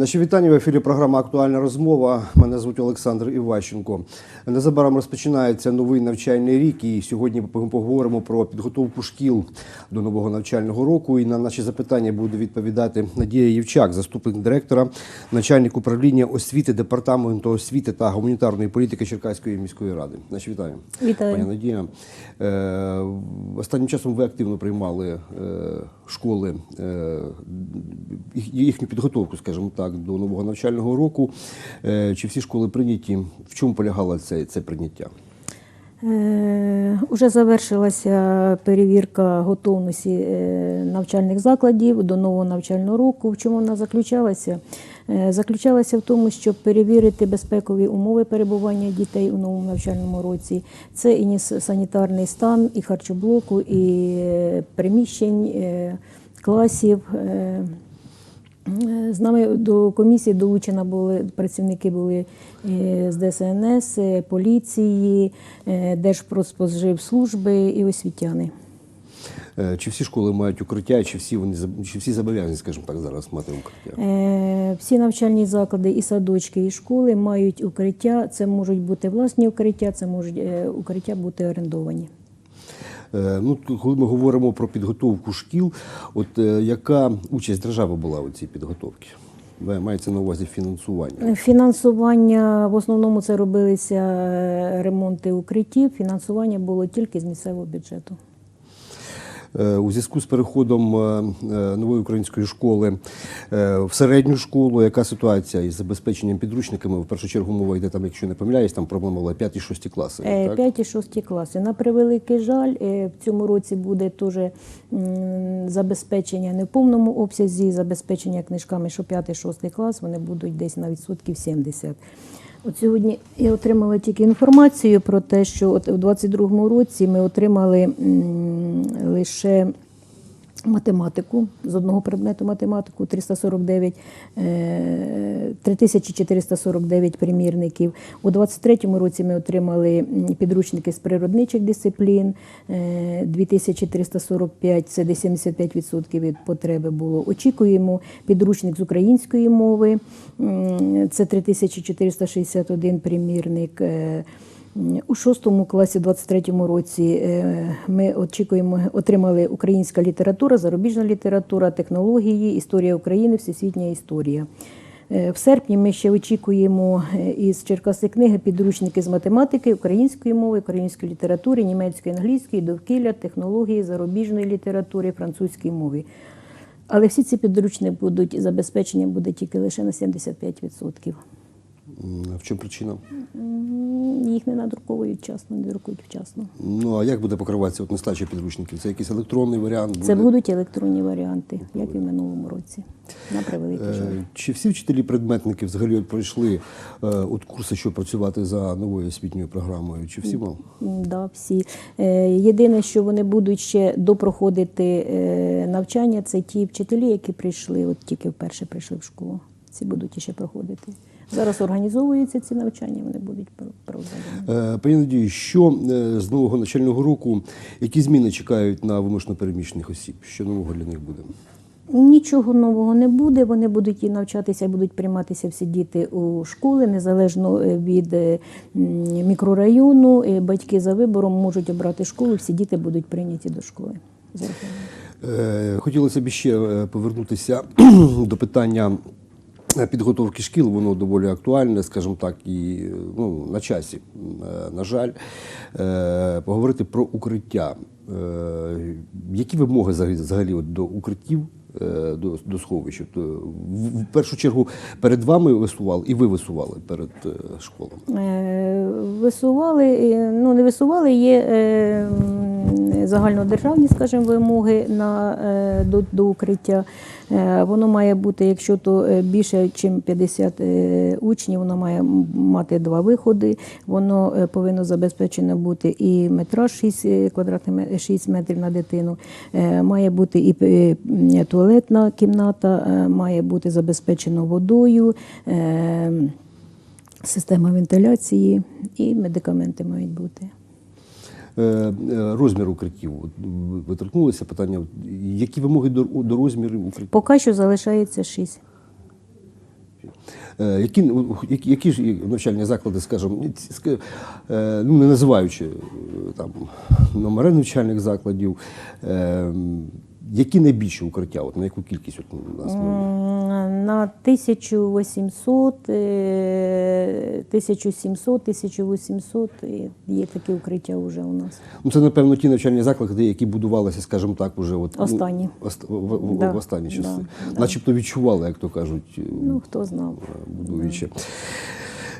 Наші вітання в ефірі. Програма Актуальна розмова. Мене звуть Олександр Іващенко. Незабаром розпочинається новий навчальний рік, і сьогодні ми поговоримо про підготовку шкіл до нового навчального року. І на наші запитання буде відповідати Надія Євчак, заступник директора, начальник управління освіти департаменту освіти та гуманітарної політики Черкаської міської ради. Наші вітання. Вітаю. Пані Надія. Е, Останнім часом ви активно приймали е, школи, е, їхню підготовку, скажімо так, до нового навчального року. Е, Чи всі школи прийняті? В чому полягало це, це прийняття? Е, Уже завершилася перевірка готовності е, навчальних закладів до нового навчального року. В чому вона заключалася? Е, Заключалася в тому, щоб перевірити безпекові умови перебування дітей у новому навчальному році. Це і санітарний стан, і харчоблоку, і приміщень, класів. З нами до комісії долучені були працівники були е, з ДСНС, е, поліції, е, Держпродспоживслужби і освітяни. Чи всі школи мають укриття, чи всі вони чи всі зобов'язані, скажімо так, зараз мати укриття? Всі навчальні заклади, і садочки, і школи мають укриття. Це можуть бути власні укриття, це можуть укриття бути орендовані. Е, Ну, коли ми говоримо про підготовку шкіл, от е, яка участь держави була у цій підготовці? Мається на увазі фінансування? Фінансування в основному це робилися е, ремонти укриттів. Фінансування було тільки з місцевого бюджету. Е, У зв'язку з переходом е, е, нової української школи в середню школу, яка ситуація із забезпеченням підручниками? В першу чергу мова йде там, якщо не помиляюсь, там проблема була 5-6 класи. Е, 5 і 6 класи. На превеликий жаль, в цьому році буде теж забезпечення не в повному обсязі, забезпечення книжками, що 5 і 6 клас, вони будуть десь на відсотків 70. От сьогодні я отримала тільки інформацію про те, що от у 2022 році ми отримали лише математику з одного предмету математику 349, е, 3449 примірників. У 23-му році ми отримали підручники з природничих дисциплін е, 2345, це десь 75% від потреби було. Очікуємо підручник з української мови, це 3461 примірник. У шостому класі, 23-му році, е, ми очікуємо, отримали українська література, зарубіжна література, технології, історія України, всесвітня історія. Е, В серпні ми ще очікуємо е, із Черкаси книги підручники з математики, української мови, української літератури, німецької, англійської, довкілля, технології, зарубіжної літератури, французької мови. Але всі ці підручники будуть забезпечення буде тільки лише на 75%. В чому причина? Їх не надруковують вчасно, не друкують вчасно. Ну а як буде покриватися от нестача підручників? Це якийсь електронний варіант? Буде? Це будуть електронні варіанти, як і в минулому році. На превеликий жаль. Е, Чи всі вчителі предметники взагалі от пройшли е, от курси, щоб працювати за новою освітньою програмою? Чи всі мав? Да, всі. Е, Єдине, що вони будуть ще допроходити навчання, це ті вчителі, які прийшли, от тільки вперше прийшли в школу. Ці будуть ще проходити. Зараз організовуються ці навчання, вони будуть про- проведені. Е, Пані Надії, що е, з нового навчального року, які зміни чекають на вимушено переміщених осіб? Що нового для них буде? Нічого нового не буде. Вони будуть і навчатися, будуть прийматися всі діти у школи, незалежно е, від мікрорайону. Батьки за вибором можуть обрати школу, всі діти будуть прийняті до школи. Хотілося б ще повернутися до питання підготовки шкіл. Воно доволі актуальне, скажімо так, і е, ну, на часі, е, на жаль. Е, Поговорити про укриття. Е, Які вимоги взагалі- до укриттів? е, До, до сховища. То в, в першу чергу перед вами висували і ви висували перед е, школами. Е, Висували, е, ну не висували, є е, загальнодержавні, скажімо, вимоги на, е, до, до укриття. Е, Воно має бути, якщо то е, більше, ніж 50 е, учнів, воно має мати два виходи. Воно е, повинно забезпечено бути і метраж 6 квадратних 6 метрів на дитину. Е, Має бути і е, туалетна кімната, е, має бути забезпечено водою. е, Система вентиляції і медикаменти мають бути. Е, е, Розмір укриттів. От ви- торкнулися питання, які вимоги до, до розмірів укриттів? Поки що залишається 6. Е, Які, ну, які, які ж навчальні заклади, скажімо, е, ну, не називаючи е, там номери навчальних закладів, е, які найбільші укриття? От на яку кількість от у нас? На 1800, е, 1700, 1800 е, є такі укриття вже у нас. Ну, це, напевно, ті навчальні заклади, які будувалися, скажімо так, уже от, ну, ост- в, Да, в останні часи. да, да. Начебто відчували, як то кажуть, Ну, хто знав. будуючи. Е,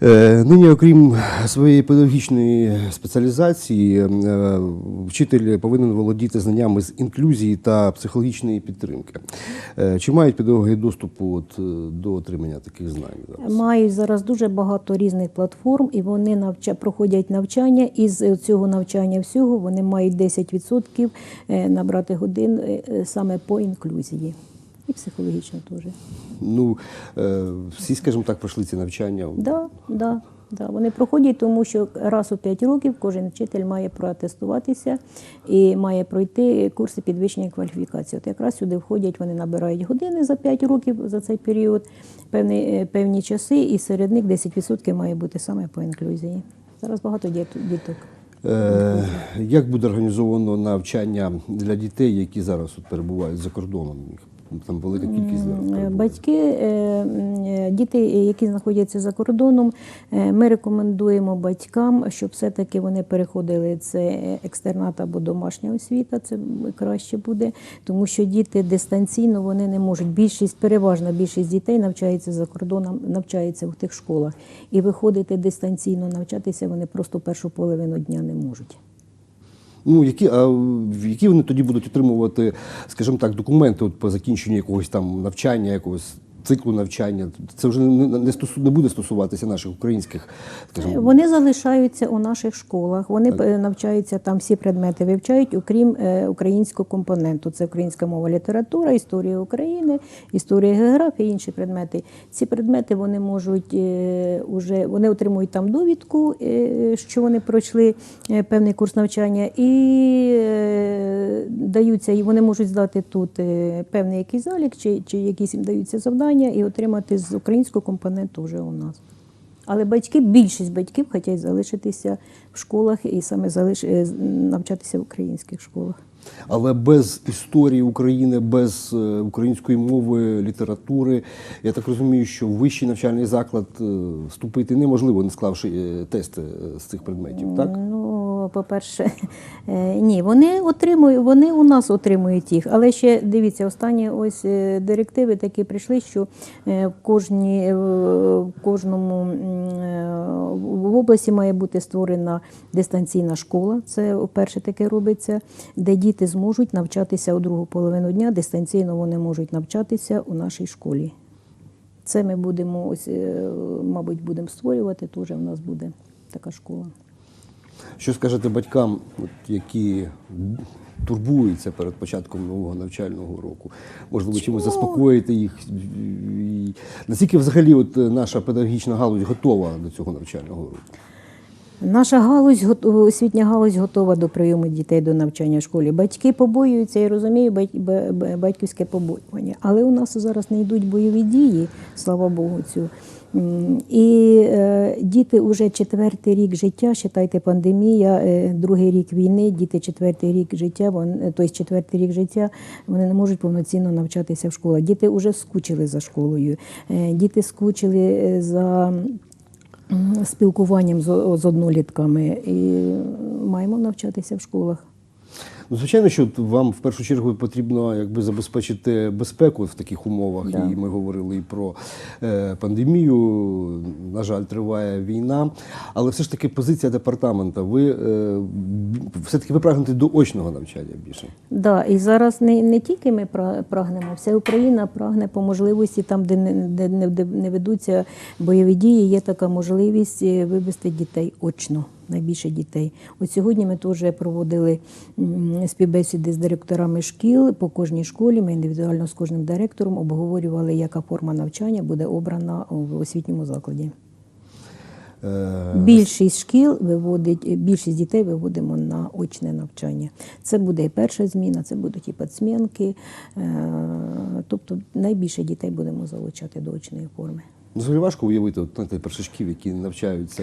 Нині, окрім своєї педагогічної спеціалізації, е, вчитель повинен володіти знаннями з інклюзії та психологічної підтримки. Е, Чи мають педагоги доступу от, е, до отримання таких знань? зараз? Мають зараз дуже багато різних платформ, і вони навча, проходять навчання. І з цього навчання всього вони мають 10% е, набрати годин е, е, саме по інклюзії. І психологічно теж. Ну, е, всі, скажімо так, пройшли ці навчання. Да, да, да. Вони проходять, тому що раз у 5 років кожен вчитель має проатестуватися і має пройти курси підвищення кваліфікації. От якраз сюди входять, вони набирають години за 5 років за цей період, певні, е, певні часи, і серед них 10% має бути саме по інклюзії. Зараз багато діт- діток. Е, Як буде організовано навчання для дітей, які зараз от перебувають за кордоном? Їх Там велика кількість зараз. Батьки, е, е, діти, які знаходяться за кордоном, е, ми рекомендуємо батькам, щоб все-таки вони переходили це екстернат або домашня освіта, це краще буде, тому що діти дистанційно вони не можуть. Більшість, переважна більшість дітей навчається за кордоном, навчається в тих школах. І виходити дистанційно навчатися вони просто першу половину дня не можуть. Ну, які, а які вони тоді будуть отримувати, скажімо так, документи от по закінченню якогось там навчання, якогось циклу навчання? Це вже не, не, стосу- не буде стосуватися наших українських, скажімо, Вони залишаються у наших школах. Вони е, навчаються там всі предмети вивчають, окрім е, українського компоненту. Це українська мова, література, історія України, історія географія, інші предмети. Ці предмети вони можуть е, уже вони отримують там довідку, е, що вони пройшли е, певний курс навчання, і е, даються, і вони можуть здати тут е, певний якийсь залік, чи, чи якісь їм даються завдання, і отримати з українського компоненту вже у нас. Але батьки, більшість батьків хочуть залишитися в школах і саме залиш... е, навчатися в українських школах. але без історії України, без е, української мови, літератури. Я так розумію, що в вищий навчальний заклад е, вступити неможливо, не склавши тести з цих предметів, так? По-перше, е, ні, вони отримують, вони у нас отримують їх. Але ще дивіться, останні ось е, директиви такі прийшли, що е, в кожній в кожному в області має бути створена дистанційна школа. Це перше таке робиться, де діти зможуть навчатися у другу половину дня. Дистанційно вони можуть навчатися у нашій школі. Це ми будемо ось, мабуть, будемо створювати. Теж в нас буде така школа. Що скажете батькам, які турбуються перед початком нового навчального року? Можливо, чимось заспокоїти їх? І Наскільки взагалі от наша педагогічна галузь готова до цього навчального року? Наша галузь, освітня галузь готова до прийому дітей до навчання в школі. Батьки побоюються, я розумію, бать- ба- ба- батьківське побоювання. Але у нас зараз не йдуть бойові дії, слава Богу, цю. І е, діти вже четвертий рік життя, считайте, пандемія, е, другий рік війни, діти четвертий рік життя, вони, тобто четвертий рік життя, вони не можуть повноцінно навчатися в школах. Діти вже скучили за школою, діти скучили за спілкуванням з однолітками і маємо навчатися в школах. Ну, звичайно, що вам в першу чергу потрібно якби забезпечити безпеку в таких умовах. Да. І ми говорили і про е, пандемію. На жаль, триває війна. Але все ж таки позиція департамента. Ви е, все таки ви прагнете до очного навчання більше. Да, і зараз не, не тільки ми пра- прагнемо, вся Україна прагне по можливості, там, де не, де не, де не ведуться бойові дії, є така можливість е, вивести дітей очно. Найбільше дітей. От сьогодні ми теж проводили співбесіди з директорами шкіл по кожній школі. Ми індивідуально з кожним директором обговорювали, яка форма навчання буде обрана в освітньому закладі. Е, Більшість шкіл виводить, більшість дітей виводимо на очне навчання. Це буде і перша зміна, це будуть і підсмінки. Тобто найбільше дітей будемо залучати до очної форми. Ну, взагалі важко уявити от, знаєте, першачків, які навчаються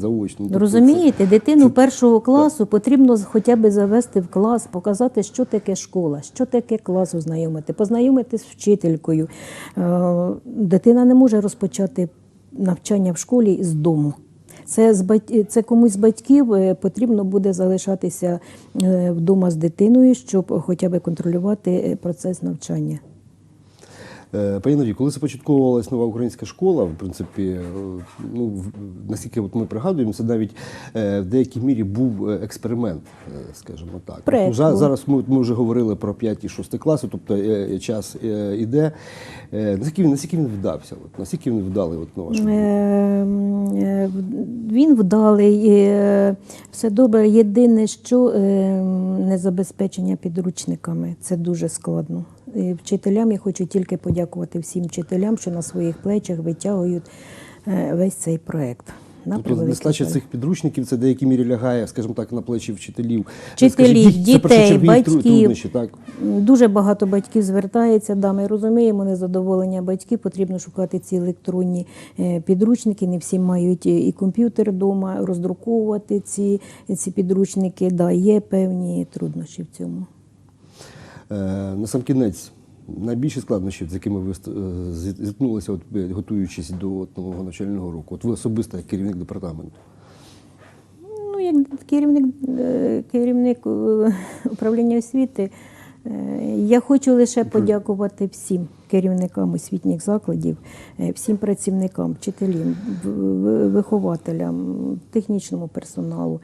заочно. Ну, тобто Розумієте, дитину першого класу потрібно хоча б завести в клас, показати, що таке школа, що таке клас ознайомити, познайомитись з вчителькою. Е, Дитина не може розпочати навчання в школі з дому. Це, з бать- це комусь з батьків е, потрібно буде залишатися е, вдома з дитиною, щоб хоча б контролювати процес навчання. Е, Пані Надію, коли започатковувалась нова українська школа, в принципі, е, ну, наскільки от ми пригадуємо, це навіть е, в деякій мірі був експеримент, скажімо так. Проект Ну. Зараз ми, ми вже говорили про 5 і 6 класи, тобто час іде. Наскільки він, наскільки він вдався? От, наскільки він вдалий от, нова школа? Е, е, в- Він вдалий, все добре. Єдине, що е, незабезпечення підручниками це дуже складно. Вчителям я хочу тільки подякувати всім вчителям, що на своїх плечах витягують е, весь цей проект. Тобто нестача цих підручників це в деякій мірі лягає, скажімо так, на плечі вчителів. Вчителів, Скажімо, дітей, батьків. так? Дуже багато батьків звертається. Да, ми розуміємо незадоволення батьків. Потрібно шукати ці електронні е, підручники. Не всі мають і комп'ютер вдома, роздруковувати ці, ці підручники. Да, є певні труднощі в цьому. Е, На сам кінець, найбільші складнощі, з якими ви е, зі- зіткнулися, от, е, готуючись до от, нового навчального року? От ви особисто як керівник департаменту. Ну, як керівник, керівник управління освіти, я хочу лише подякувати всім керівникам освітніх закладів, всім працівникам, вчителям, вихователям, технічному персоналу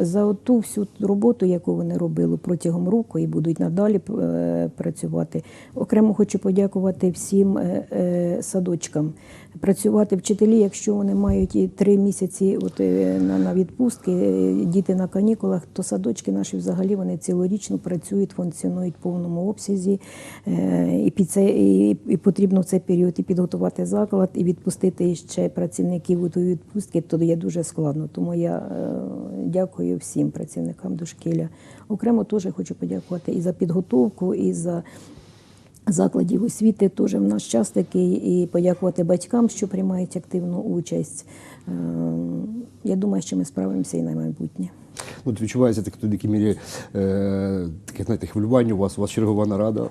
за ту всю роботу, яку вони робили протягом року і будуть надалі е, працювати. Окремо хочу подякувати всім е, е, садочкам. Працювати вчителі, якщо вони мають і три місяці от, е, на, відпустки, е, діти на канікулах, то садочки наші взагалі вони цілорічно працюють, функціонують в повному обсязі. Е, І, під це, і, і потрібно в цей період і підготувати заклад, і відпустити ще працівників у відпустки, то є дуже складно. Тому я е, дякую всім працівникам дошкілля. Окремо теж хочу подякувати і за підготовку, і за закладів освіти теж в наш час такий, і подякувати батькам, що приймають активну участь. Е, Я думаю, що ми справимося і на майбутнє. От відчувається так, в деякій мірі е, таке знаєте, хвилювання у вас, у вас чергова нарада.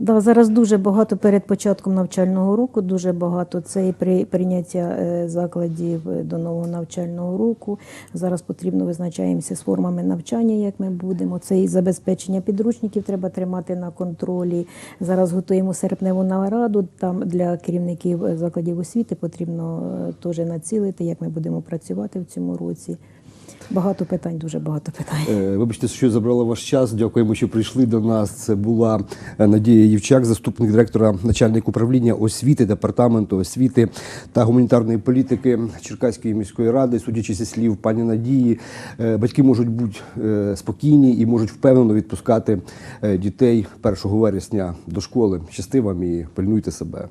Да, зараз дуже багато перед початком навчального року, дуже багато це і при прийняття е, закладів е, до нового навчального року. Зараз потрібно визначаємося з формами навчання, як ми будемо. Це і забезпечення підручників треба тримати на контролі. Зараз готуємо серпневу нараду. Там для керівників е, закладів освіти потрібно теж націлити, як ми будемо працювати в цьому році. Багато питань, дуже багато питань. Е, Вибачте, що забрала ваш час. Дякуємо, що прийшли до нас. Це була е, Надія Євчак, заступник директора начальник управління освіти, департаменту освіти та гуманітарної політики Черкаської міської ради. Судячи зі слів пані Надії, е, батьки можуть бути спокійні і можуть впевнено відпускати дітей 1 вересня до школи. Щасти вам і пильнуйте себе.